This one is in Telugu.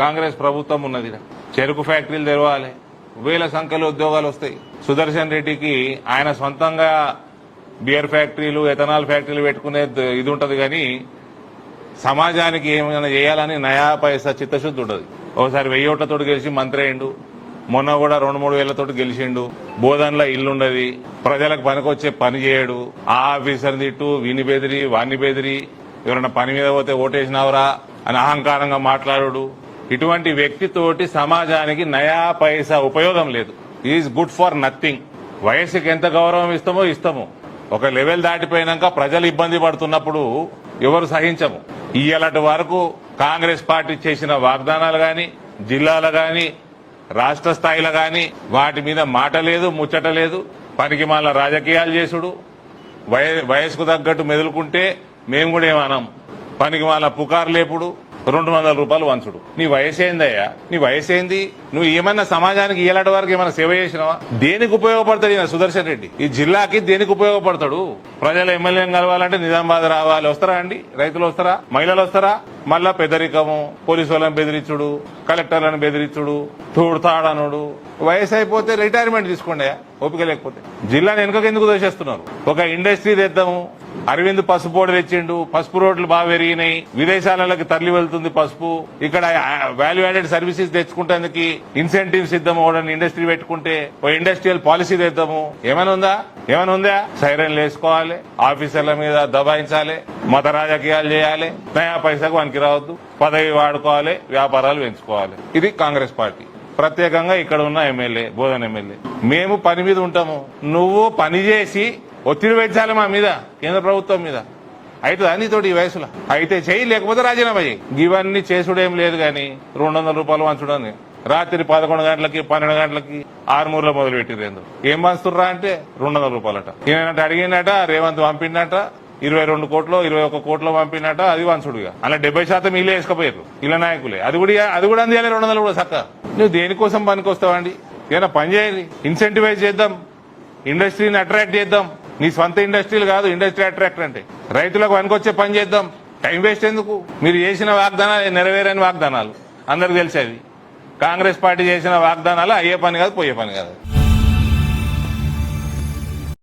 కాంగ్రెస్ ప్రభుత్వం ఉన్నది. చెరుకు ఫ్యాక్టరీలు తెరవాలి. వేల సంఖ్యలో ఉద్యోగాలు వస్తాయి. సుదర్శన్ రెడ్డికి ఆయన సొంతంగా బియర్ ఫ్యాక్టరీలు ఎథనాల్ ఫ్యాక్టరీలు పెట్టుకునే ఇది ఉంటుంది కానీ సమాజానికి ఏమైనా చేయాలని నయా పైసా చిత్తశుద్ధి ఉండదు. ఒకసారి వెయ్యి గెలిచి మంత్రి అయిండు మొన్న కూడా రెండు మూడు వేలతోటి గెలిచిండు. బోధనలో ఇల్లుండది ప్రజలకు పనికొచ్చే పని చేయడు. ఆ ఆఫీసర్ తిట్టు వీని బెదిరి వాణ్ణి బెదిరి ఎవరైనా పని మీద పోతే ఓటేసినావురా అని అహంకారంగా మాట్లాడు ఇటువంటి వ్యక్తితోటి సమాజానికి నయా పైసా ఉపయోగం లేదు. ఈజ్ గుడ్ ఫర్ నథింగ్ వయసుకి ఎంత గౌరవం ఇస్తామో ఇస్తాము. ఒక లెవెల్ దాటిపోయినాక ప్రజలు ఇబ్బంది పడుతున్నప్పుడు ఎవరు సహించము. ఇయ్యలటి వరకు కాంగ్రెస్ పార్టీ చేసిన వాగ్దానాలు గాని జిల్లాలు గాని రాష్ట్ర స్థాయిలో గాని వాటి మీద మాట లేదు ముచ్చట లేదు. పనికి మాల రాజకీయాలు చేసుడు. వయ- వయసుకు తగ్గట్టు మెదులుకుంటే మేము కూడా ఏమన్నాం పనికి మాల పుకారు లేపుడు రెండు వందల రూపాయలు వంచుడు. నీ వయసు ఏందయ్యా నీ వయసు ఏంది నువ్వు ఏమన్నా సమాజానికి ఇలాంటి వరకు ఏమైనా సేవ చేసినావా? దేనికి ఉపయోగపడతాడు ఈయన సుదర్శన్ రెడ్డి? ఈ జిల్లాకి దేనికి ఉపయోగపడతాడు? ప్రజలు ఎమ్మెల్యేని కలవాలంటే నిజామాబాద్ రావాలి. వస్తారా అండి? రైతులు వస్తారా? మహిళలు వస్తారా? మళ్ళా పెదరికము. పోలీసు వాళ్ళని బెదిరించుడు. కలెక్టర్లను బెదిరించుడు. తోడుతాడనుడు. వయసు అయిపోతే రిటైర్మెంట్ తీసుకోండి ఓపిక లేకపోతే. జిల్లాని వెనుకకు ఎందుకు దోషేస్తున్నారు? ఒక ఇండస్ట్రీ తెద్దాము. అరవింద్ పసుపు పొడి తెచ్చిండు. పసుపు రోడ్లు బాగా పెరిగినాయి. విదేశాలకు తరలి వెళ్తుంది పసుపు. ఇక్కడ వాల్యూ యాడెడ్ సర్వీసెస్ తెచ్చుకుంటానికి ఇన్సెంటివ్స్ ఇద్దాము. ఒకటి ఇండస్ట్రీ పెట్టుకుంటే ఓ ఇండస్ట్రియల్ పాలసీ తెద్దాము. ఏమైనా ఉందా? ఏమైనా ఉందా? సైరన్లు వేసుకోవాలి. ఆఫీసర్ల మీద దబాయించాలి. మత రాజకీయాలు చేయాలి. నయా పైసకు వనికి రావద్దు పదవి వాడుకోవాలి. వ్యాపారాలు పెంచుకోవాలి. ఇది కాంగ్రెస్ పార్టీ. ప్రత్యేకంగా ఇక్కడ ఉన్న ఎమ్మెల్యే బోధన ఎమ్మెల్యే. మేము పని మీద ఉంటాము. నువ్వు పని చేసి ఒత్తిడి పెంచాలి మా మీద కేంద్ర ప్రభుత్వం మీద. అయితే నీతోటి ఈ వయసులో. అయితే చెయ్యి లేకపోతే రాజీనామా చేయి. ఇవన్నీ చేసుడేం లేదు కానీ రెండు వందల రూపాయలు వంచడం రాత్రి పదకొండు గంటలకి పన్నెండు గంటలకి ఆరుమూరులో మొదలు పెట్టిరేందు ఏం పంచుతుర్రా అంటే రెండు వందల రూపాయలట. ఈయనట అడిగినట రేవంత్ పంపిండట ఇరవై రెండు కోట్లు ఇరవై ఒక్క కోట్లు పంపినట అది వంచుడుగా అలా డెబ్బై శాతం ఇల్లే వేసుకపోయారు ఇళ్ళ నాయకులే. అది కూడా అది కూడా అందియాలి రెండు వందలు కూడా చక్క. నువ్వు దేనికోసం పనికి వస్తావండి ఏదైనా పని చేయాలి ఇన్సెంటివైజ్ చేద్దాం. ఇండస్ట్రీని అట్రాక్ట్ చేద్దాం. నీ సొంత ఇండస్ట్రీలు కాదు ఇండస్ట్రీ అట్రాక్ట్ అంటే. రైతులకు పనికొచ్చే పని చేద్దాం. టైం వేస్ట్ ఎందుకు? మీరు చేసిన వాగ్దానాలు నెరవేరని వాగ్దానాలు. అందరికి తెలిసేది కాంగ్రెస్ పార్టీ చేసిన వాగ్దానాలు అయ్యే పని కాదు పోయే పని కాదు.